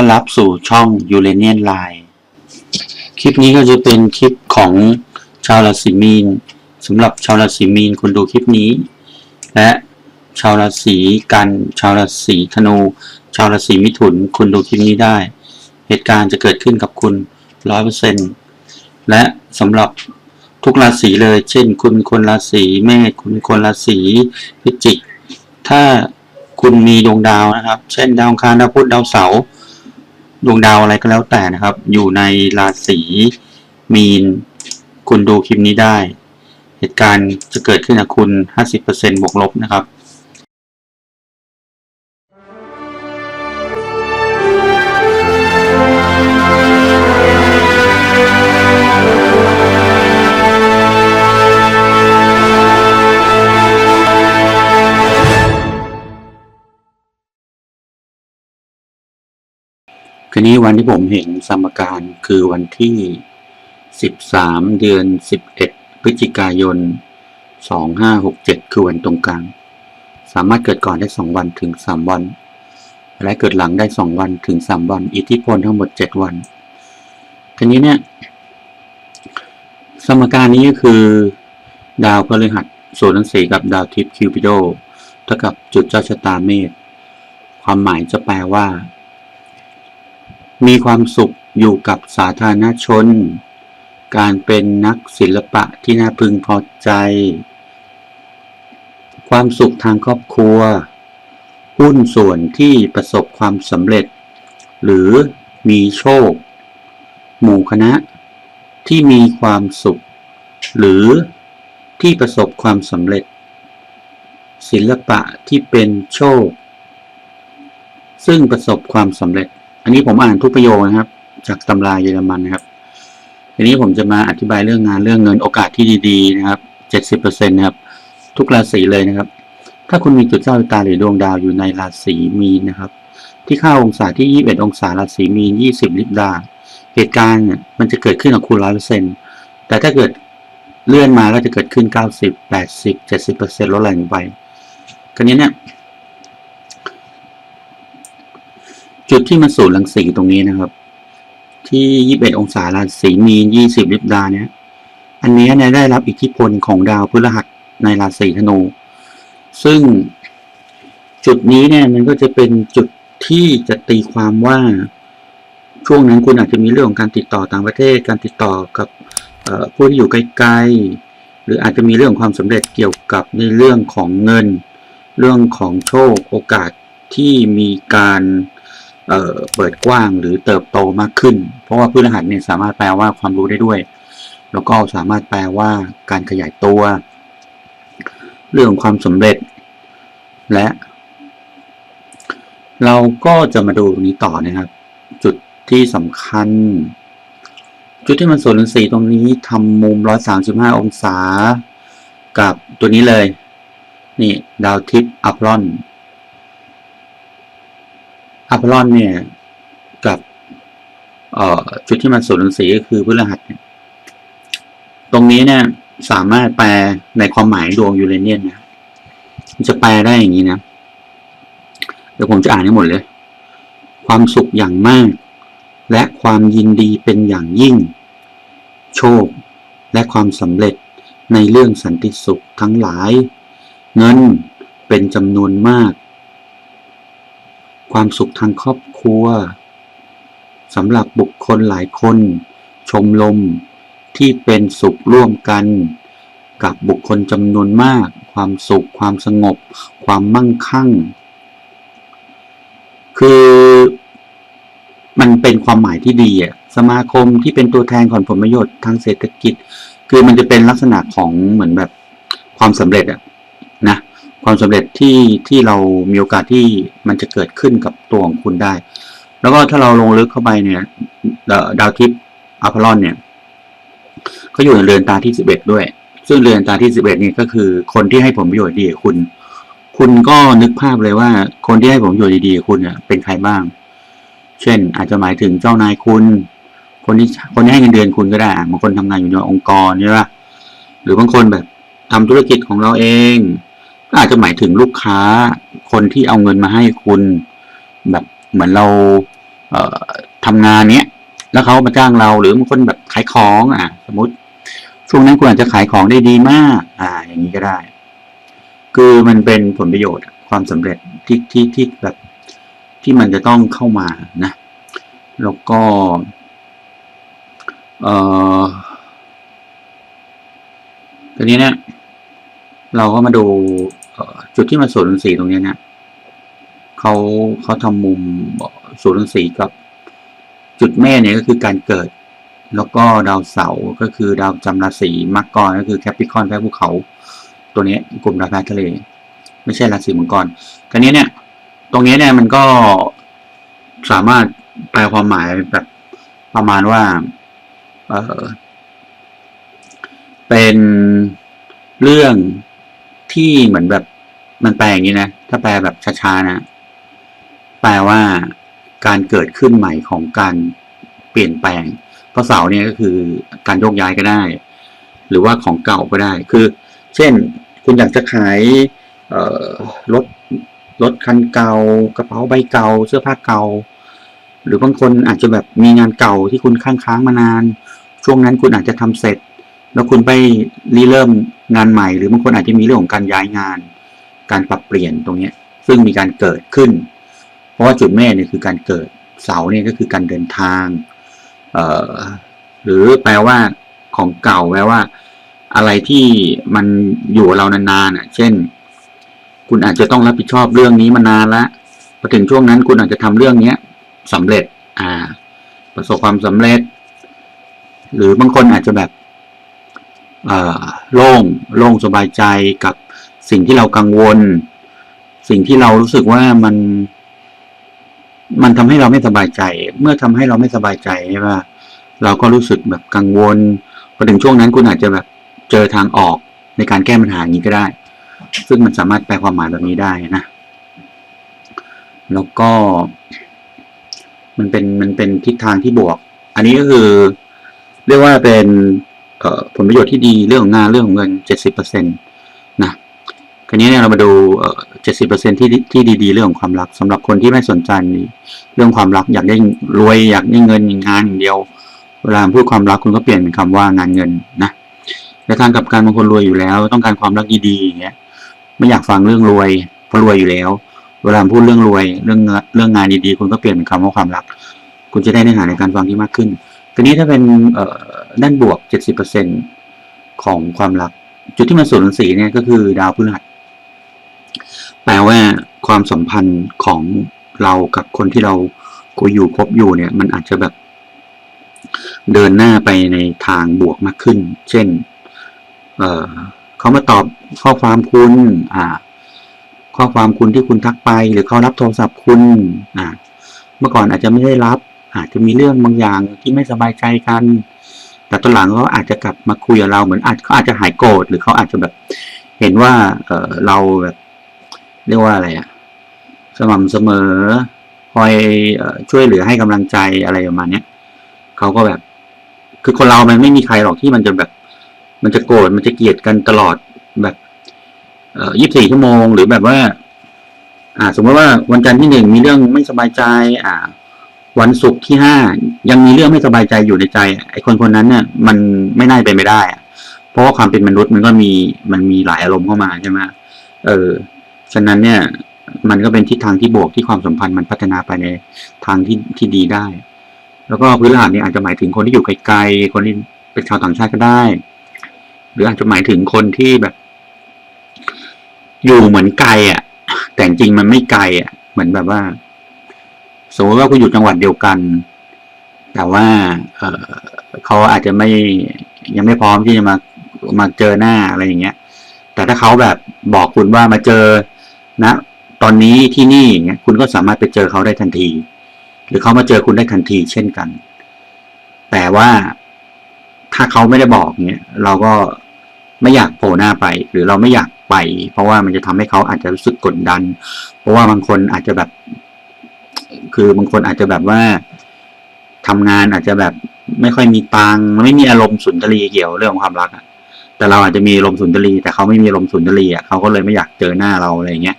อนรับสู่ช่อง u r a n i a n Line คลิปนี้ก็จะเป็นคลิปของชาวราศีมีนสำหรับชาวราศีมีนคุณดูคลิปนี้ และชาวราศีกัน ชาวราศีธนู ชาวราศีมิถุน คุณดูคลิปนี้ได้ เหตุการณ์จะเกิดขึ้นกับคุณร้อยเปอร์เซ็นและสำหรับทุกราศีเลย เช่น คุณคนราศีเมษคุณคนราศีพิจิก ถ้าคุณมีดวงดาวนะครับ เช่นดาวคารดาวพุธดาวเสาร์ ดวงดาวอะไรก็แล้วแต่นะครับ อยู่ในราศีมีน คุณดูคลิปนี้ได้ เหตุการณ์จะเกิดขึ้นกับคุณ 50%บวกลบนะครับ คืนนี้วันที่ผมเห็นสมการคือวันที่ 13 เดือน 11 พฤศจิกายน 2567 คือวันตรงกลาง สามารถเกิดก่อนได้ 2 วันถึง 3 วัน และเกิดหลังได้ 2 วันถึง 3 วัน อิทธิพลทั้งหมด 7 วันทีนี้เนี่ย สมการนี้ก็คือ ดาวพฤหัสโซลันสีกับดาวทิพย์คิวปิโดเท่ากับจุดเจ้าชะตาเมษความหมายจะแปลว่า มีความสุขอยู่กับสาธารณชน การเป็นนักศิลปะที่น่าพึงพอใจ ความสุขทางครอบครัว หุ้นส่วนที่ประสบความสำเร็จ หรือมีโชค หมู่คณะ ที่มีความสุข หรือที่ประสบความสำเร็จ ศิลปะที่เป็นโชค ซึ่งประสบความสำเร็จ อันนี้ผมอ่านทุกประโยคนะครับ จากตำราเยอรมันนะครับ ทีนี้ผมจะมาอธิบายเรื่องงานเรื่องเงินโอกาสที่ดีๆนะครับเจ็ดสิบเปอร์เซ็นนะครับ ทุกราศีเลยนะครับ ถ้าคุณมีจุดเจ้าชะตาหรือดวงดาวอยู่ในราศีมีนนะครับ ที่เข้าองศาที่ยี่สิบเอ็ดองศาราศีมีนยี่สิบลิบดาเหตุการณ์มันจะเกิดขึ้นกับคุณร้อยเปอร์เซ็นแต่ถ้าเกิดเลื่อนมาก็จะเกิดขึ้นเก้าสิบแปดสิบเจ็ดสิบเปอร์เซ็นต์ลดหลั่นไปคราวนี้เนี่ย จุดที่มันสูญรังสีตรงนี้นะครับ ที่ 21 องศาราศีมีน20 ลิบดาเนี่ยอันนี้เนี่ยได้รับอิทธิพลของดาวพฤหัสในราศีธนู ซึ่งจุดนี้เนี่ยมันก็จะเป็นจุดที่จะตีความว่าช่วงนั้นคุณอาจจะมีเรื่องของการติดต่อต่างประเทศ การติดต่อกับผู้ที่อยู่ไกลๆหรืออาจจะมีเรื่องความสำเร็จเกี่ยวกับในเรื่องของเงิน เรื่องของโชคโอกาสที่มีการเอ่อเปิดกว้างหรือเติบโตมากขึ้น เพราะว่าพฤหัสเนี่ยสามารถแปลว่าความรู้ได้ด้วย แล้วก็สามารถแปลว่าการขยายตัว เรื่องความสำเร็จ และ เราก็จะมาดูตรงนี้ต่อนะครับ จุดที่สำคัญ จุดที่มันส่วนสีตรงนี้ทำมุม 135 องศา กับตัวนี้เลย นี่ดาวทิพย์อัพลอน อัพลอนเนี่ย กับเอ่อจุดที่มันส่วนรังสีก็คือพฤหัสเนี่ยตรงนี้เนี่ยสามารถแปลในความหมายดวงยูเรเนียนนะจะแปลได้อย่างนี้นะ เดี๋ยวผมจะอ่านให้หมดเลย ความสุขอย่างมาก และความยินดีเป็นอย่างยิ่ง โชค และความสำเร็จในเรื่องสันติสุขทั้งหลาย เงินเป็นจำนวนมาก ความสุขทางครอบครัวสำหรับบุคคลหลายคน ชมรมที่เป็นสุขร่วมกัน กับบุคคลจำนวนมาก ความสุขความสงบ ความมั่งคั่ง คือมันเป็นความหมายที่ดีอะสมาคมที่เป็นตัวแทนของผลประโยชน์ทางเศรษฐกิจ คือมันจะเป็นลักษณะของเหมือนแบบความสำเร็จอะนะ ความสำเร็จที่ที่เรามีโอกาสที่มันจะเกิดขึ้นกับตัวของคุณได้ แล้วก็ถ้าเราลงลึกเข้าไปเนี่ยดาวทิพย์อัพพลอนเนี่ยเขาอยู่ในเรือนตาที่สิบเอ็ดด้วย ซึ่งเรือนตาที่สิบเอ็ดนี่ก็คือคนที่ให้ผลประโยชน์ดีกับคุณ คุณก็นึกภาพเลยว่าคนที่ให้ผลประโยชน์ดีๆกับคุณเนี่ยเป็นใครบ้าง เช่น อาจจะหมายถึงเจ้านายคุณ คนที่คนที่ให้เงินเดือนคุณก็ได้บางคนทำงานอยู่ในองค์กรใช่ปะหรือบางคนแบบทำธุรกิจของเราเอง อาจจะหมายถึงลูกค้าคนที่เอาเงินมาให้คุณ แบบเหมือนเราเอ่อทำงานเนี้ย แล้วเขามาจ้างเราหรือบางคนแบบขายของอะ สมมติช่วงนั้นคุณอาจจะขายของได้ดีมาก อ่า อย่างนี้ก็ได้ คือมันเป็นผลประโยชน์ความสำเร็จที่ที่ที่แบบที่มันจะต้องเข้ามานะ แล้วก็เอ่อทีนี้เนี่ย เราก็มาดู จุดที่มาสูตรรังสีตรงนี้เนี่ยเขาเขาทำมุมสูตรรังสีกับจุดแม่เนี่ยก็คือการเกิด แล้วก็ดาวเสาร์ก็คือดาวจำราศีมังกรก็คือแคปิคอนแพ้ภูเขา ตัวนี้กลุ่มดาวแพ้ทะเล ไม่ใช่ราศีมังกรคราวนี้เนี่ย ตรงนี้เนี่ยมันก็สามารถแปลความหมายแบบประมาณว่า เออเป็นเรื่อง ที่เหมือนแบบ มันแปลอย่างนี้นะ ถ้าแปลแบบช้าๆนะ แปลว่าการเกิดขึ้นใหม่ของการเปลี่ยนแปลง เพราะเสาเนี่ยก็คือการโยกย้ายก็ได้ หรือว่าของเก่าก็ได้ คือ เช่น คุณอยากจะขายรถรถคันเก่ากระเป๋าใบเก่า เสื้อผ้าเก่า หรือบางคนอาจจะแบบมีงานเก่าที่คุณค้างค้างมานาน ช่วงนั้นคุณอาจจะทำเสร็จ แล้วคุณไปรีเริ่ม งานใหม่ หรือบางคนอาจจะมีเรื่องของการย้ายงาน การปรับเปลี่ยนตรงนี้ซึ่งมีการเกิดขึ้น เพราะว่าจุดแม่เนี่ยคือการเกิดเสาเนี่ยก็คือการเดินทางหรือแปลว่าของเก่าแปลว่า อะไรที่มันอยู่เรานานๆอะ เช่น คุณอาจจะต้องรับผิดชอบเรื่องนี้มานานล้วพอถึงช่วงนั้นคุณอาจจะทำเรื่องเนี้ยสำเร็จ อ่า ประสบความสำเร็จ หรือบางคนอาจจะแบบ โล่งโล่งสบายใจกับสิ่งที่เรากังวล สิ่งที่เรารู้สึกว่ามัน มันทำให้เราไม่สบายใจ เมื่อทำให้เราไม่สบายใจใช่ป่ะเราก็รู้สึกแบบกังวลพอถึงช่วงนั้นคุณอาจจะแบบเจอทางออกในการแก้ปัญหานี้ก็ได้ ซึ่งมันสามารถแปลความหมายแบบนี้ได้นะแล้วก็มันเป็นมันเป็นทิศทางที่บวก อันนี้ก็คือ เรียกว่าเป็น ผลประโยชน์ที่ดีเรื่องของงานเรื่องของเงินเจ็ดสิบเปอร์เซ็นตนะคราวนี้เนี่ยเรามาดูเจ็ดสิบเปอร์เซ็นที่ที่ดีๆ เรื่องของความรักสำหรับคนที่ไม่สนใจเรื่องความรักอยากได้รวยอยากได้เงินงานอย่างเดียว เวลาพูดความรักคุณก็เปลี่ยนเป็นคำว่างานเงินนะในทางกับการบางคนรวยอยู่แล้ว ต้องการความรักดีๆอย่างเงี้ยไม่อยากฟังเรื่องรวยเพราะรวยอยู่แล้ว เวลาพูดเรื่องรวยเรื่องเรื่องงานดีๆคุณก็เปลี่ยนเป็นคำว่าความรัก คุณจะได้เนื้อหาในการฟังที่มากขึ้น ทีนี้ถ้าเป็นด้านบวก 70%ของความรัก จุดที่มาสูญสีเนี่ยก็คือดาวพฤหัส แปลว่าความสัมพันธ์ของเรากับคนที่เราคุยอยู่คบอยู่เนี่ย มันอาจจะแบบเดินหน้าไปในทางบวกมากขึ้น เช่น เเขามาตอบข้อความคุณ อ่า ข้อความคุณที่คุณทักไป หรือเขารับโทรศัพท์คุณ อ่า เมื่อก่อนอาจจะไม่ได้รับ อาจจะมีเรื่องบางอย่างที่ไม่สบายใจกัน แต่ตอนหลังเขาอาจจะกลับมาคุยกับเราเหมือนอาจเขาอาจจะหายโกรธหรือเขาอาจจะแบบ เห็นว่าเออเราแบบเรียกว่าอะไรอะสม่ำเสมอคอยอช่วยเหลือให้กำลังใจอะไรประมาณเนี้ยเขาก็แบบ คือคนเรามันไม่มีใครหรอกที่มันจะแบบ มันจะโกรธมันจะเกลียดกันตลอดแบบเอ่อยี่สิบสี่ชั่วโมง หรือแบบว่า อ่า สมมติว่าวันจันทร์ที่หนึ่งมีเรื่องไม่สบายใจ อ่า วันศุกร์ที่ห้ายังมีเรื่องไม่สบายใจอยู่ในใจไอ้คนคนนั้นเนี่ยมันไม่น่าเป็นไปได้อะเพราะว่าความเป็นมนุษย์มันก็มีมันมีหลายอารมณ์เข้ามาใช่ไหมเออ ฉะนั้นเนี่ย มันก็เป็นทิศทางที่บวกที่ความสัมพันธ์มันพัฒนาไปในทางที่ที่ดีได้ แล้วก็พื้นฐานเนี่ยอาจจะหมายถึงคนที่อยู่ไกลๆคนที่เป็นชาวต่างชาติก็ได้ หรืออาจจะหมายถึงคนที่แบบ อยู่เหมือนไกลอะ แต่จริงมันไม่ไกลอะ เหมือนแบบว่า มมติว่าคุณอยู่จังหวัดเดียวกัน แต่ว่าเเขาอาจจะไม่ยังไม่พร้อมที่จะมามาเจอหน้าอะไรอย่างเงี้ย แต่ถ้าเขาแบบบอกคุณว่ามาเจอนะ ตอนนี้ที่นี่อย่างเงี้ยคุณก็สามารถไปเจอเขาได้ทันที หรือเขามาเจอคุณได้ทันที เช่นกัน แต่ว่าถ้าเขาไม่ได้บอกเงี้ยเราก็ไม่อยากโผล่หน้าไป หรือเราไม่อยากไป เพราะว่ามันจะทำให้เขาอาจจะรู้สึกกดดัน เพราะว่าบางคนอาจจะแบบ คือบางคนอาจจะแบบว่าทำงานอาจจะแบบไม่ค่อยมีตังไม่มีอารมณ์สุนทรีเกี่ยวเรื่องของความรักอะแต่เราอาจจะมีอารมณ์สุนทรีแต่เขาไม่มีอารมณ์สุนทรีย์อะเขาก็เลยไม่อยากเจอหน้าเราอะไรเงี้ย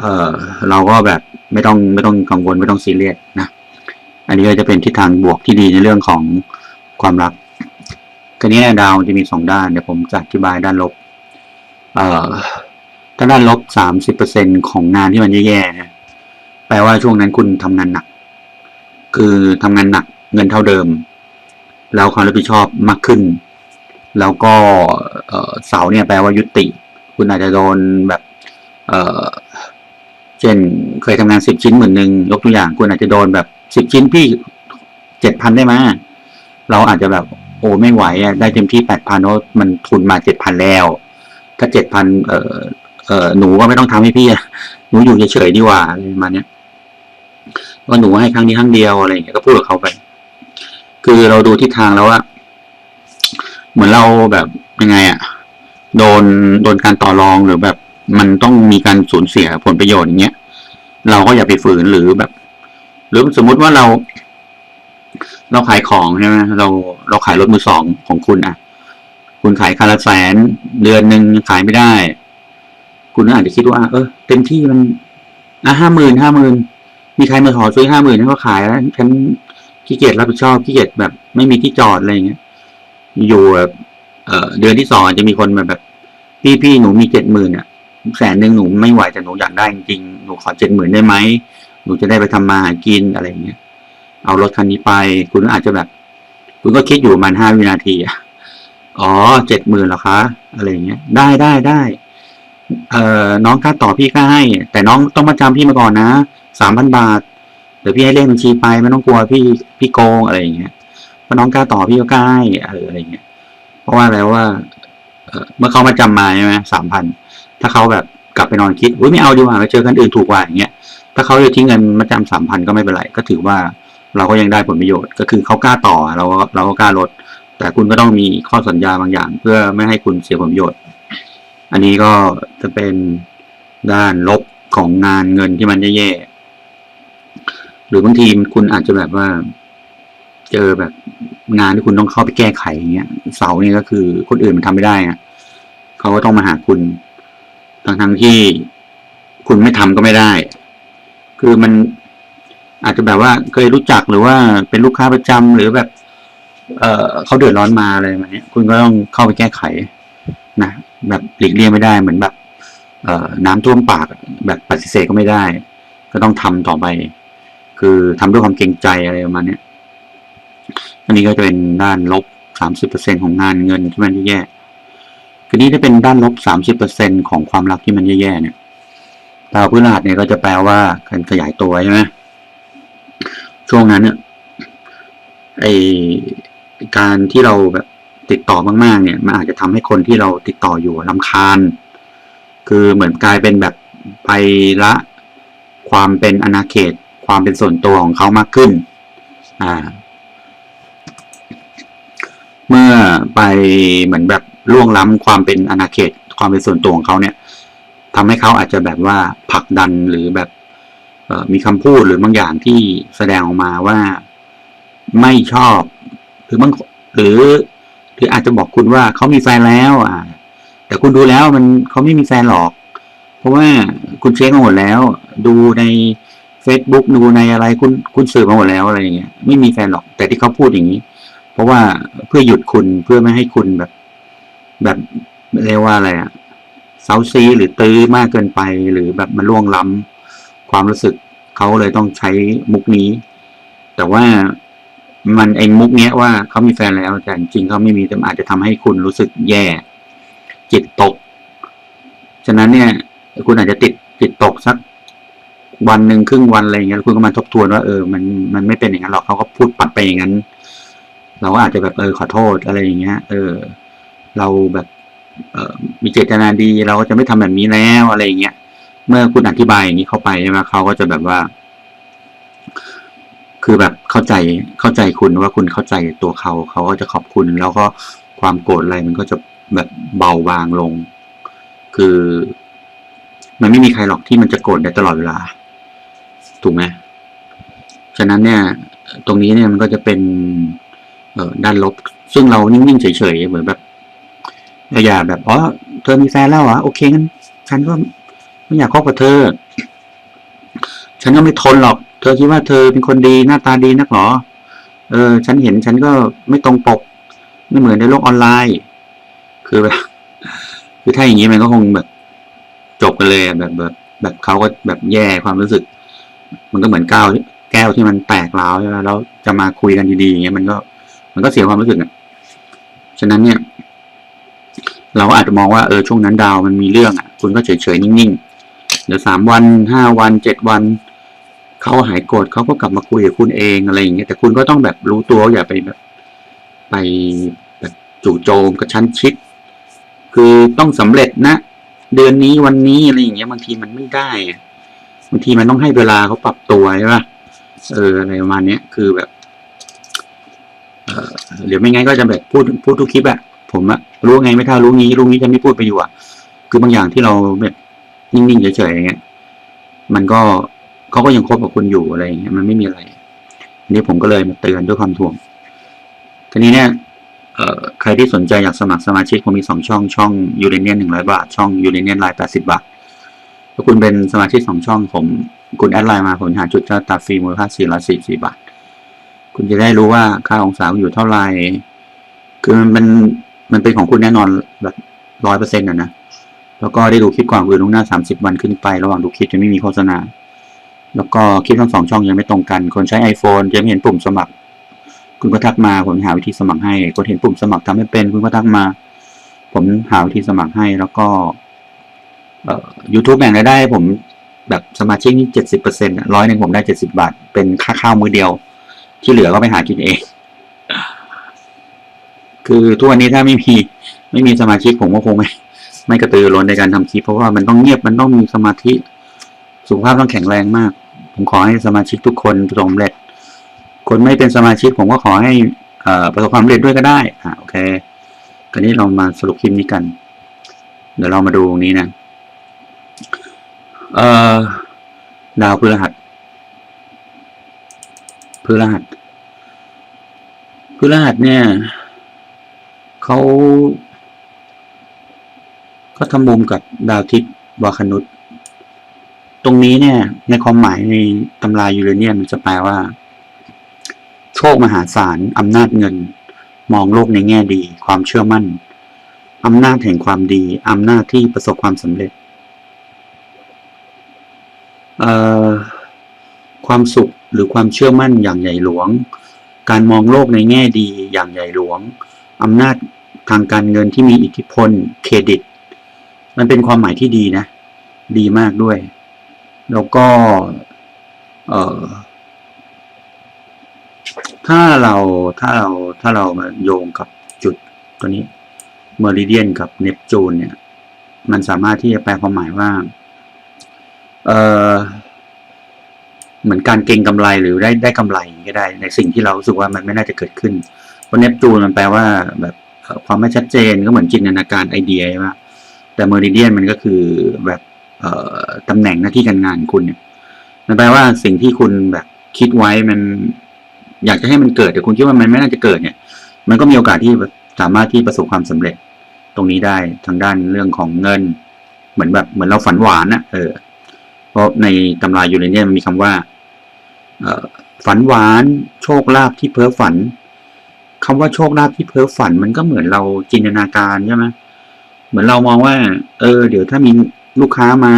เออเราก็แบบไม่ต้องไม่ต้องกังวลไม่ต้องซีเรียสนะ อันนี้ก็จะเป็นทิศทางบวกที่ดีในเรื่องของความรักคราวนี้ดาวจะมีสองด้านเดี๋ยวผมจะอธิบายด้านลบ เอ่อถ้าด้านลบสามสิบเปอร์เซ็นของงานที่มันแย่ๆนี่ย แปลว่าช่วงนั้นคุณทำงานหนัก คือทำงานหนักเงินเท่าเดิม แล้วความรับผิดชอบมากขึ้น แล้วก็เสาเนี่ยแปลว่ายุติ คุณอาจจะโดนแบบเอ่อเช่นเคยทำงานสิบชิ้นหมื่นหนึ่งยกตัวอย่างคุณอาจจะโดนแบบสิบชิ้นพี่เจ็ดพันได้ไหมเราอาจจะแบบโอ้ไม่ไหวอะได้เต็มที่แปดพันเพราะมันทุนมาเจ็ดพันแล้ว ถ้าเจ็ดพันเออเออหนูก็ไม่ต้องทำให้พี่หนูอยู่เฉยๆดีกว่าอะไรประมาณนี้ย ว่าหนูให้ครั้งนี้ครั้งเดียวอะไรอย่างเงี้ยก็พูดกับเขาไป คือเราดูทิศทางแล้วว่าเหมือนเราแบบยังไงอะโดนโดนการต่อรองหรือแบบมันต้องมีการสูญเสียผลประโยชน์อย่างเงี้ย เราก็อย่าไปฝืนหรือแบบ หรือสมมุติว่าเรา เราขายของใช่ไหมเราเราขายรถมือสองของคุณอะคุณขายคันละแสนเดือนหนึ่งขายไม่ได้ คุณอาจจะคิดว่า เออเต็มที่มันอะห้าหมื่นห้าหมื่น มีใครมาขอซื้อห้าหมื่นให้เขาขายแล้วฉันขี้เกียจรับผิดชอบขี้เกียจแบบ ไม่มีที่จอดอะไรอย่างเงี้ย อยู่แบบเอ่อเดือนที่สองจะมีคนมาแบบ พี่พี่หนูมีเจ็ดหมื่นอะแสนหนึ่งหนูไม่ไหวแต่หนูอยากได้จริงหนูขอเจ็ดหมื่นได้ไหมหนูจะได้ไปทำมาหากินอะไรอย่างเงี้ย เอารถคันนี้ไป คุณอาจจะแบบ คุณก็คิดอยู่ประมาณห้าวินาทีอะอ๋อเจ็ดหมื่นเหรอคะอะไรอย่างเงี้ย ได้ได้ได้เอ่อน้องค่าต่อพี่ก็ให้ แต่น้องต้องมาจำพี่มาก่อนนะ สามพันบาทเดี๋ยวพี่ให้เลขบัญชีไปไม่ต้องกลัวพี่พี่โกงอะไรอย่างเงี้ยพราะน้องกล้าต่อพี่ก็กล้าให้อะไรอย่างเงี้ยเพราะว่าอะไรว่าเมื่อเขามาจำมาใช่ไหมสามพันถ้าเขาแบบกลับไปนอนคิดอุ้ยไม่เอาดีกว่าไปเจอกันอื่นถูกกว่าอย่างเงี้ยถ้าเขาจะทิ้งเงินมาจำสามพันก็ไม่เป็นไรก็ถือว่าเราก็ยังได้ผลประโยชน์ ก็คือเขากล้าต่อเราก็เราก็กล้าลด แต่คุณก็ต้องมีข้อสัญญาบางอย่าง เพื่อไม่ให้คุณเสียผลประโยชน์ อันนี้ก็จะเป็นด้านลบของงานเงินที่มันแย่ๆ หรือบางทีคุณอาจจะแบบว่า เจอแบบงานที่คุณต้องเข้าไปแก้ไขอย่างเงี้ย เสาเนี่ยก็คือคนอื่นมันทำไม่ได้อะเขาก็ต้องมาหาคุณทั้งทั้งที่คุณไม่ทำก็ไม่ได้ คือมันอาจจะแบบว่าเคยรู้จักหรือว่าเป็นลูกค้าประจำหรือแบบ เอ่อเขาเดือดร้อนมาอะไรแบบเนี้ยคุณก็ต้องเข้าไปแก้ไขนะแบบหลีกเลี่ยงไม่ได้เหมือนแบบ เอ่อน้ำท่วมปากแบบปฏิเสธก็ไม่ได้ ก็ต้องทำต่อไป คือทำด้วยความเกรงใจอะไรประมาณนี้อันนี้ก็จะเป็นด้านลบสามสิบเปอร์เซ็นของงานเงินที่มันแย่ๆทีนี้ถ้าเป็นด้านลบสามสิบเปอร์เซ็นของความรักที่มันแย่ๆเนี่ยดาวพฤหัสเนี่ยก็จะแปลว่าการขยายตัวใช่ไหมช่วงนั้นเนี่ยไอการที่เราแบบติดต่อมากๆ เนี่ยมันอาจจะทำให้คนที่เราติดต่ออยู่ลำคาญ คือเหมือนกลายเป็นแบบไปละความเป็นอาณาเขต ความเป็นส่วนตัวของเขามากขึ้น เมื่อไปเหมือนแบบล่วงล้ำความเป็นอาณาเขตความเป็นส่วนตัวของเขาเนี่ยทำให้เขาอาจจะแบบว่าผลักดันหรือแบบมีคำพูดหรือบางอย่างที่แสดงออกมาว่าไม่ชอบหรือบางหรือหรืออาจจะบอกคุณว่าเขามีแฟนแล้ว อ่า แต่คุณดูแล้วมันเขาไม่มีแฟนหรอก เพราะว่าคุณเช็คมาหมดแล้ว ดูใน Facebook ดูในอะไรคุณคุณสืบมาหมดแล้วอะไรอย่างเงี้ยไม่มีแฟนหรอกแต่ที่เขาพูดอย่างนี้ เพราะว่าเพื่อหยุดคุณเพื่อไม่ให้คุณแบบ แบบเรียกว่าอะไรอะเซาซีหรือตื้อมากเกินไปหรือแบบมันล่วงล้ำความรู้สึกเขาเลยต้องใช้มุกนี้ แต่ว่ามันไอ้มุกเนี้ยว่าเขามีแฟนแล้วแต่จริงเขาไม่มีแต่อาจจะทำให้คุณรู้สึกแย่ จิตตก ฉะนั้นเนี่ย คุณอาจจะติดจิตตกสัก วันหนึ่งครึ่งวันอะไรอย่างเงี้ยคุณก็มาทบทวนว่าเออมันมันไม่เป็นอย่างนั้นหรอกเขาก็พูดปัดไปอย่างนั้น เราก็อาจจะแบบเออขอโทษอะไรอย่างเงี้ย เออ เราแบบเออมีเจตนาดีเราก็จะไม่ทำแบบนี้แล้วอะไรอย่างเงี้ยเมื่อคุณอธิบายอย่างนี้เข้าไปใช่ไหมเขาก็จะแบบว่า คือแบบเข้าใจเข้าใจคุณว่าคุณเข้าใจตัวเขาเขาก็จะขอบคุณ แล้วก็ความโกรธอะไรมันก็จะแบบเบาบางลง คือ มันไม่มีใครหรอกที่มันจะโกรธได้ตลอดเวลา ถูกไหมฉะนั้นเนี่ย ตรงนี้เนี่ยมันก็จะเป็นเออด้านลบ ซึ่งเรานิ่งๆเฉยๆเหมือนแบบอย่าแบบอ๋อเธอมีแฟนแล้วเหรอโอเคงั้นฉันก็ไม่อยากคบกับเธอ ฉันก็ไม่ทนหรอก เธอคิดว่าเธอเป็นคนดีหน้าตาดีนักหรอ เออ ฉันเห็นฉันก็ไม่ตรงปก ไม่เหมือนในโลกออนไลน์ คือแบบคือถ้าอย่างนี้มันก็คงแบบ จบกันเลยแบบแบบ แบบเขาก็แบบแย่ความรู้สึก มันก็เหมือนก้าวแก้วที่มันแตกร้าวใช่ไหมแล้วจะมาคุยกันดีๆอย่างเงี้ยมันก็มันก็เสียความรู้สึกอะฉะนั้นเนี่ย เราอาจจะมองว่าเออช่วงนั้นดาวมันมีเรื่องอะ คุณก็เฉยๆนิ่งๆเดี๋ยวสามวันห้าวันเจ็ดวันเขาหายโกรธเขาก็กลับมาคุยกับคุณเองอะไรอย่างเงี้ยแต่คุณก็ต้องแบบรู้ตัวอย่าไปแบบไปแบบจู่โจมกระชั้นชิด คือต้องสำเร็จนะ เดือนนี้วันนี้อะไรอย่างเงี้ยบางทีมันไม่ได้อะ บางทีมันต้องให้เวลาเขาปรับตัวใช่ปะเอออะไรประมาณเนี้ยคือแบบเออเดี๋ยวไม่งั้นก็จะแบบพูดพูดทุกคลิปอะผมอะรู้ไงไม่เท่ารู้งี้รู้งี้จะไม่พูดไปอยู่อะคือบางอย่างที่เราแบบนิ่งๆเฉยๆอย่างเงี้ยมันก็เขาก็ยังคบกับคุณอยู่อะไรอย่างเงี้ยมันไม่มีอะไรนนี้ผมก็เลยมาเตือนด้วยความถ่วงทีนี้เนี่ยเอ่อใครที่สนใจอยากสมัครสมาชิกผมมีสองช่องช่องยูเรเนียนหนึ่งร้อยบาท ช่องยูเรเนียนลน์แปดสิบบาท ถ้าคุณเป็นสมาชิกสองช่องผม คุณแอดไลน์มาผมหาจุดจ้าตาฟรีมูลค่าสี่ร้อยสี่สี่บาท คุณจะได้รู้ว่าค่าองศาอยู่เท่าไหร่ คือมันเป็นมันเป็นของคุณแน่นอนแบบร้อยเปอร์เซ็นต์ะนะ แล้วก็ได้ดูคลิปก่อนคือลงหน้าสามสิบวันขึ้นไประหว่างดูคลิปจะไม่มีโฆษณา แล้วก็คลิปทั้งสองช่องยังไม่ตรงกัน คนใช้ iPhone จะไม่เห็นปุ่มสมัคร คุณก็ทักมาผมหาวิธีสมัครให้ คนเห็นปุ่มสมัครทำไม่เป็น คุณก็ทักมา ผมหาวิธีสมัครให้แล้วก็ เอ่อ YouTube แบ่งรายได้ผมแบบสมาชิกนี่เจ็ดสิบเปอร์เซ็นต์ร้อยหนึ่งผมได้เจ็ดสิบาท เป็นค่าข้าวมื้อเดียว ที่เหลือก็ไปหากินเอง คือทุกวันนี้ถ้าไม่มีไม่มีสมาชิกผมก็คงไม่ไม่กระตือร้นในการทำคลิปเพราะว่ามันต้องเงียบมันต้องมีสมาธิ สุขภาพต้องแข็งแรงมาก ผมขอให้สมาชิกทุกคนประสบความสำเร็จ คนไม่เป็นสมาชิกผมก็ขอให้เอ่อประสบความสำเร็จด้วยก็ได้อ่าโอเคคราวนี้เรามาสรุปคลิปนี้กัน เดี๋ยวเรามาดูตรงนี้นะ เอ่อดาวพฤหัสพฤหัสพฤหัสเนี่ยเขาก็ทำมุมกับดาวทิศวาคนุษตรงนี้เนี่ย ในความหมายในตำรายูเรเนียมันจะแปลว่า โชคมหาศาลอำนาจเงิน มองโลกในแง่ดี ความเชื่อมั่นอำนาจแห่งความดีอำนาจที่ประสบความสำเร็จ ความสุขหรือความเชื่อมั่นอย่างใหญ่หลวง การมองโลกในแง่ดีอย่างใหญ่หลวงอำนาจทางการเงินที่มีอิทธิพลเครดิต มันเป็นความหมายที่ดีนะ ดีมากด้วย แล้วก็ถ้าเราถ้าเราถ้าเรามาโยงกับจุดตัวนี้เมอริเดียนกับเนปจูนเนี่ย มันสามารถที่จะแปลความหมายว่า เอ่อเหมือนการเก็งกำไรหรือได้ได้กำไรก็ได้ ในสิ่งที่เราสึกว่ามันไม่น่าจะเกิดขึ้นเพราะเนปจูนมันแปลว่าแบบความไม่ชัดเจนก็เหมือนจินตนาการไอเดียใช่ไหมแต่เมอริเดียนมันก็คือแบบเอ่อตำแหน่งหน้าที่การงานคุณเนี่ยมันแปลว่าสิ่งที่คุณแบบคิดไว้มันอยากจะให้มันเกิด แต่คุณคิดว่ามันไม่น่าจะเกิดเนี่ย มันก็มีโอกาสที่สามารถที่ประสบความสำเร็จ ตรงนี้ได้ทางด้านเรื่องของเงิน เหมือนแบบเหมือนเราฝันหวานนะเออ ราะในตำรายูเรเนียมมีคำว่าฝันหวานโชคลาภที่เพ้อฝันคำว่าโชคลาภที่เพ้อฝันมันก็เหมือนเราจินตนาการใช่ไหมเหมือนเรามองว่า เออ เดี๋ยวถ้ามีลูกค้ามา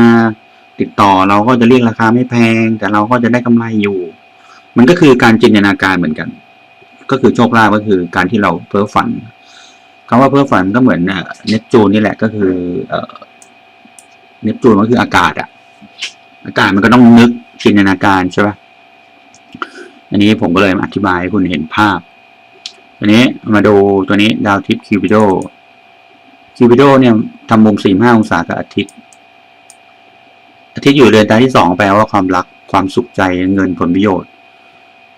ติดต่อเราก็จะเรียกราคาไม่แพง แต่เราก็จะได้กำไรอยู่ มันก็คือการจินตนาการเหมือนกัน ก็คือโชคลาภก็คือการที่เราเพ้อฝันคำว่าเพ้อฝันก็เหมือนเนปจูนนี่แหละก็คือเอ่อเนปจูนก็คืออากาศอะ อากาศมันก็ต้องนึกจินตนาการใช่ปะอันนี้ผมก็เลยอธิบายให้คุณเห็นภาพ อันนี้มาดูตัวนี้ดาวทิพย์คิวบิโดคิวบิโดเนี่ยทำมุมสี่ห้าองศากับอาทิตย์ อาทิตย์อยู่เรือนตาที่สองแปลว่าความรักความสุขใจเงินผลประโยชน์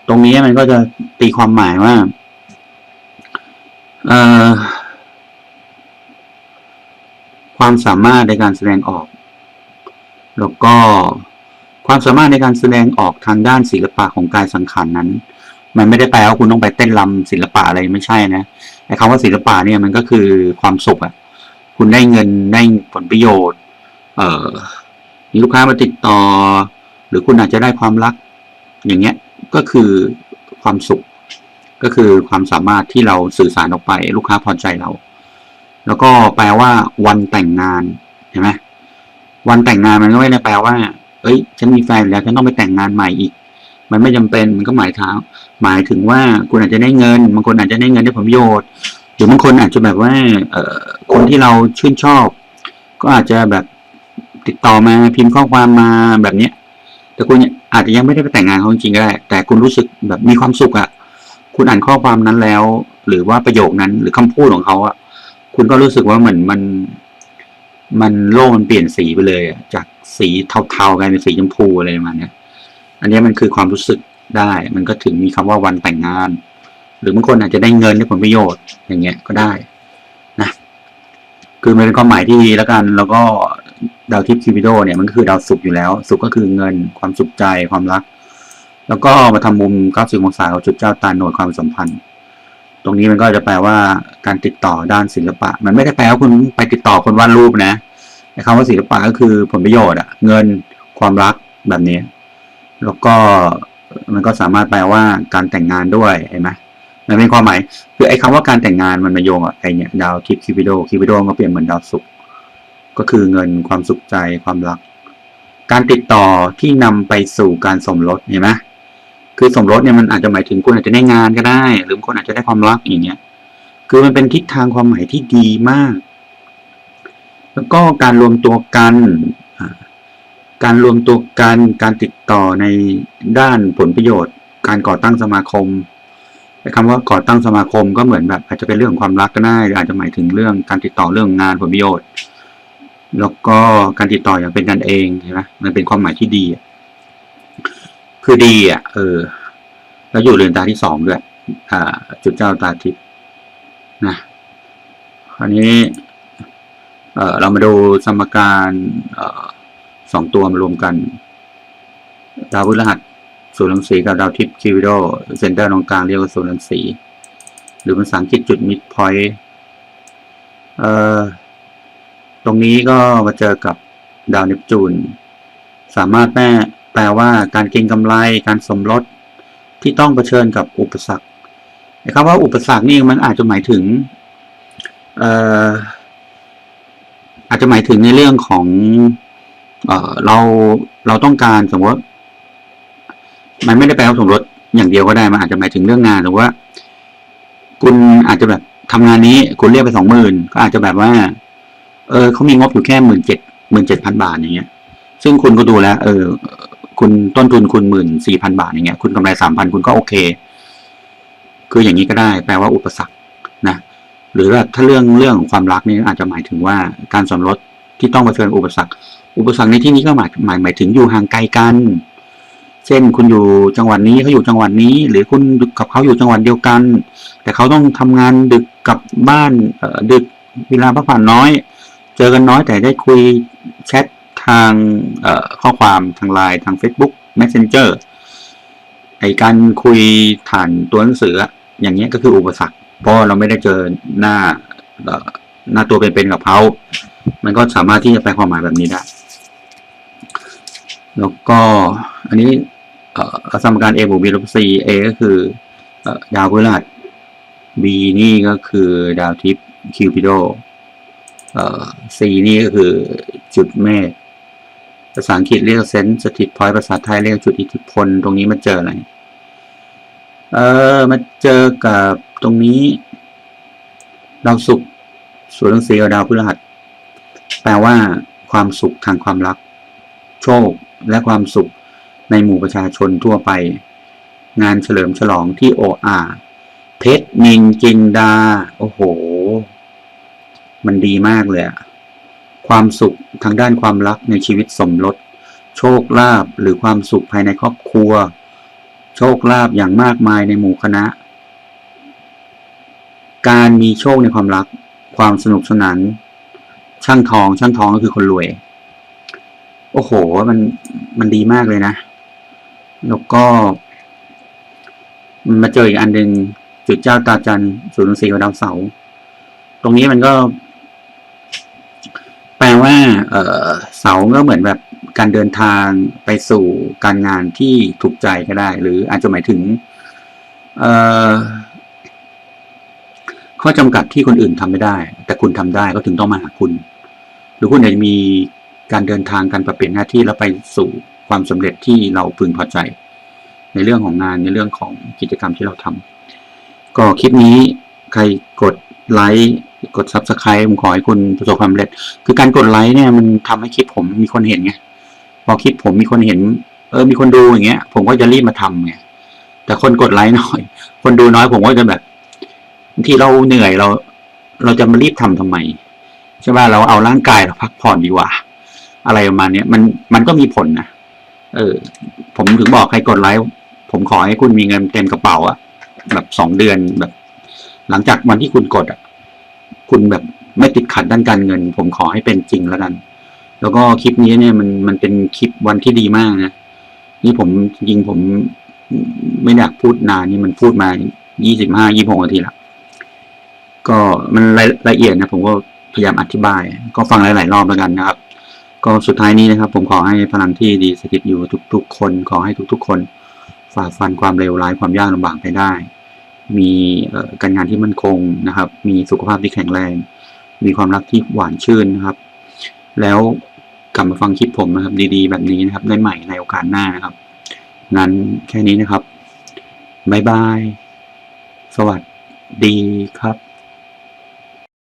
ตรงนี้มันก็จะตีความหมายว่าความสามารถในการแสดงออก แล้วก็ความสามารถในการแสดงออกทางด้านศิลปะของกายสังขารนั้น มันไม่ได้แปลว่าคุณต้องไปเต้นรำศิลปะอะไรไม่ใช่นะไอ้คำว่าศิลปะเนี่ยมันก็คือความสุขอะคุณได้เงินได้ผลประโยชน์ เอ่อมีลูกค้ามาติดต่อ หรือคุณอาจจะได้ความรัก อย่างเงี้ยก็คือความสุข ก็คือความสามารถที่เราสื่อสารออกไป ลูกค้าพอใจเรา แล้วก็แปลว่าวันแต่งงานเห็นไหม วันแต่งงานมันก็ไม่ได้แปลว่า เอ้ย ฉันมีแฟนแล้วฉันต้องไปแต่งงานใหม่อีก มันไม่จำเป็น มันก็หมายถึงหมายถึงว่าคุณอาจจะได้เงิน บางคนอาจจะได้เงินได้ผลประโยชน์ หรือบางคนอาจจะแบบว่า เอ่อ คนที่เราชื่นชอบ ก็อาจจะแบบติดต่อมาพิมพ์ข้อความมาแบบเนี้ย แต่คุณอาจจะยังไม่ได้ไปแต่งงานเขาจริงก็ได้ แต่คุณรู้สึกแบบมีความสุขอะคุณอ่านข้อความนั้นแล้ว หรือว่าประโยคนั้น หรือคำพูดของเขาอะคุณก็รู้สึกว่าเหมือนมัน มันโลกมันเปลี่ยนสีไปเลยอะจากสีเทาๆกลายเป็นสีชมพูอะไรประมาณนี้อันนี้มันคือความรู้สึกได้ มันก็ถึงมีคำว่าวันแต่งงาน หรือบางคนอาจจะได้เงินได้ผลประโยชน์อย่างเงี้ยก็ได้นะคือมันเป็นความหมายที่ดีแล้วกันแล้วก็ดาวทิพย์คิวบิโดเนี่ยมันก็คือดาวสุขอยู่แล้ว สุขก็คือเงินความสุขใจความรัก แล้วก็มาทำมุม 90 องศากับจุดเจ้าตาหนดความสัมพันธ์ ตรงนี้มันก็จะแปลว่าการติดต่อด้านศิลปะ มันไม่ได้แปลว่าคุณไปติดต่อคนวาดรูปนะไอ้คำว่าศิลปะก็คือผลประโยชน์อะเงินความรักแบบนี้ แล้วก็มันก็สามารถแปลว่าการแต่งงานด้วยเห็นไหมมันเป็นความหมายคือไอ้คำว่าการแต่งงานมันมาโยงกับไอ้เนี่ยดาวทิพย์คิวบิโดคิวบิโดก็เปลี่ยนเหมือนดาวศุกร์ก็คือเงินความสุขใจความรัก การติดต่อที่นำไปสู่การสมรสเห็นไหม คือสมรสเนี่ยมันอาจจะหมายถึงคุณอาจจะได้งานก็ได้ หรือคนอาจจะได้ความรักอย่างเงี้ย คือมันเป็นทิศทางความหมายที่ดีมาก แล้วก็การรวมตัวกันการรวมตัวกันการติดต่อในด้านผลประโยชน์ การก่อตั้งสมาคมไอ้คำว่าก่อตั้งสมาคมก็เหมือนแบบ อาจจะเป็นเรื่องความรักก็ได้หรืออาจจะหมายถึงเรื่องการติดต่อเรื่องงานผลประโยชน์ แล้วก็การติดต่ออย่างเป็นกันเองใช่ไหมมันเป็นความหมายที่ดีอะ คือดีอะ เออ แล้วอยู่เรือนตาที่สองด้วย อ่า จุดเจ้าตาทิพย์นะคราวนี้ เออเรามาดูสมการเออสองตัวมารวมกัน ดาวพฤหัสศูนย์รังสีกับดาวทิพย์คิวบิโดเซนเตอร์ตรงกลางเรียกว่าศูนย์รังสีหรือภาษาอังกฤษจุดมิดพอยต์เอ่อตรงนี้ก็มาเจอกับดาวเนปจูน สามารถแปล แปลว่าการเก็งกำไร การสมรสที่ต้องเผชิญกับอุปสรรคนะครับว่าอุปสรรคนี่มันอาจจะหมายถึงเอ่ออาจจะหมายถึงในเรื่องของเออเราเราต้องการสมมติว่ามันไม่ได้แปลว่าสมรสอย่างเดียวก็ได้มันอาจจะหมายถึงเรื่องงานหรือว่า คุณอาจจะแบบทำงานนี้คุณเรียกไปสองหมื่นก็อาจจะแบบว่า เออเขามีงบอยู่แค่หมื่นเจ็ดหมื่นเจ็ดพันบาทอย่างเงี้ย ซึ่งคุณก็ดูแล้ว เออ คุณต้นทุนคุณหมื่นสี่พันบาทอย่างเงี้ยคุณกำไรสามพันคุณก็โอเค คืออย่างนี้ก็ได้ แปลว่าอุปสรรคนะหรือแบบถ้าเรื่องเรื่องของความรักนี่อาจจะหมายถึงว่าการสมรสที่ต้องเผชิญอุปสรรค อุปสรรคในที่นี้ก็หมายหมายหมายถึงอยู่ห่างไกลกัน เช่นคุณอยู่จังหวัดนี้เขาอยู่จังหวัดนี้ หรือคุณกับเขาอยู่จังหวัดเดียวกัน แต่เขาต้องทำงานดึกกลับบ้านดึกเวลาพักผ่อนน้อย เจอกันน้อยแต่ได้คุยแชทางข้อความทางไลน์ทาง Facebook Messenger ไอการคุยผ่านตัวหนังสืออย่างเงี้ยก็คืออุปสรรค เพราะเราไม่ได้เจอหน้าหน้าตัวเป็นๆกับเขา มันก็สามารถที่จะแปลความหมายแบบนี้ได้ แล้วก็อันนี้สมการ A บวก B ลบ C A ก็คืออดาวพฤหัส B นี่ก็คือดาวทิพย์คิวปิโดเอ่อ C นี่ก็คือจุดเมฆ ภาษาอังกฤษเรียกเซนสถิตพอยภาษาไทยเรียกจุดอิทธิพล ตรงนี้มาเจออะไร เออมาเจอกับตรงนี้ ดาวศุกร์ส่วนเรื่องสีกับดาวพฤหัส แปลว่า ความสุขทางความรัก โชคและความสุขในหมู่ประชาชนทั่วไป งานเฉลิมฉลองที่โออาเพชรนินจินดา โอ้โห มันดีมากเลยอะ ความสุขทางด้านความรักในชีวิตสมรส โชคลาภหรือความสุขภายในครอบครัว โชคลาภอย่างมากมายในหมู่คณะ การมีโชคในความรัก ความสนุกสนาน ช่างทอง ช่างทองก็คือคนรวย โอ้โห มัน มันดีมากเลยนะ แล้วก็ มาเจออีกอันหนึ่งจุดเจ้าตาจันทร์ศูนย์สีกับดาวเสา ตรงนี้มันก็ แปลว่าเเสาก็เหมือนแบบการเดินทางไปสู่การงานที่ถูกใจก็ได้ หรืออาจจะหมายถึงข้อจำกัดที่คนอื่นทำไม่ได้ แต่คุณทำได้ก็ถึงต้องมาหาคุณ หรือคุณอาจจะมีการเดินทางการปรับเปลี่ยนหน้าที่แล้วไปสู่ความสำเร็จที่เราพึงพอใจ ในเรื่องของงานในเรื่องของกิจกรรมที่เราทำก็คลิปนี้ใครกด ไลค์กด subscribe ผมขอให้คุณประสบความสำเร็จ คือการกดไลค์เนี่ยมันทำให้คลิปผมมีคนเห็นไงพอคลิปผมมีคนเห็น เออมีคนดูอย่างเงี้ย ผมก็จะรีบมาทำไงแต่คนกดไลค์น้อย คนดูน้อยผมก็จะแบบบางทีเราเหนื่อยเรา เราจะมารีบทำทำไมใช่ป่ะเราเอาร่างกายเราพักผ่อนดีกว่า อะไรประมาณนี้มันมันก็มีผลนะเออ ผมถึงบอกใครกดไลค์ผมขอให้คุณมีเงินเต็มกระเป๋าอะแบบสองเดือนแบบ หลังจากวันที่คุณกดอะ คุณแบบไม่ติดขัดด้านการเงิน ผมขอให้เป็นจริงแล้วกัน แล้วก็คลิปนี้เนี่ยมันมันเป็นคลิปวันที่ดีมากนะนี่ผมจริงผมไม่อยากพูดนานนี่มันพูดมายี่สิบห้ายี่หกนาทีละก็มันละละเอียดนะ ผมก็พยายามอธิบาย ก็ฟังหลาย ๆ รอบแล้วกันนะครับ ก็สุดท้ายนี้นะครับ ผมขอให้พลังที่ดีสถิตอยู่ทุก ๆ คน ขอให้ทุก ๆ คนฝ่าฟันความเลวร้ายความยากลำบากไปได้ มีการงานที่มั่นคงนะครับ มีสุขภาพที่แข็งแรง มีความรักที่หวานชื่นนะครับ แล้วกลับมาฟังคลิปผมนะครับ ดีๆ แบบนี้นะครับ ได้ใหม่ในโอกาสหน้านะครับ นั้นแค่นี้นะครับบ๊ายบาย สวัสดีครับ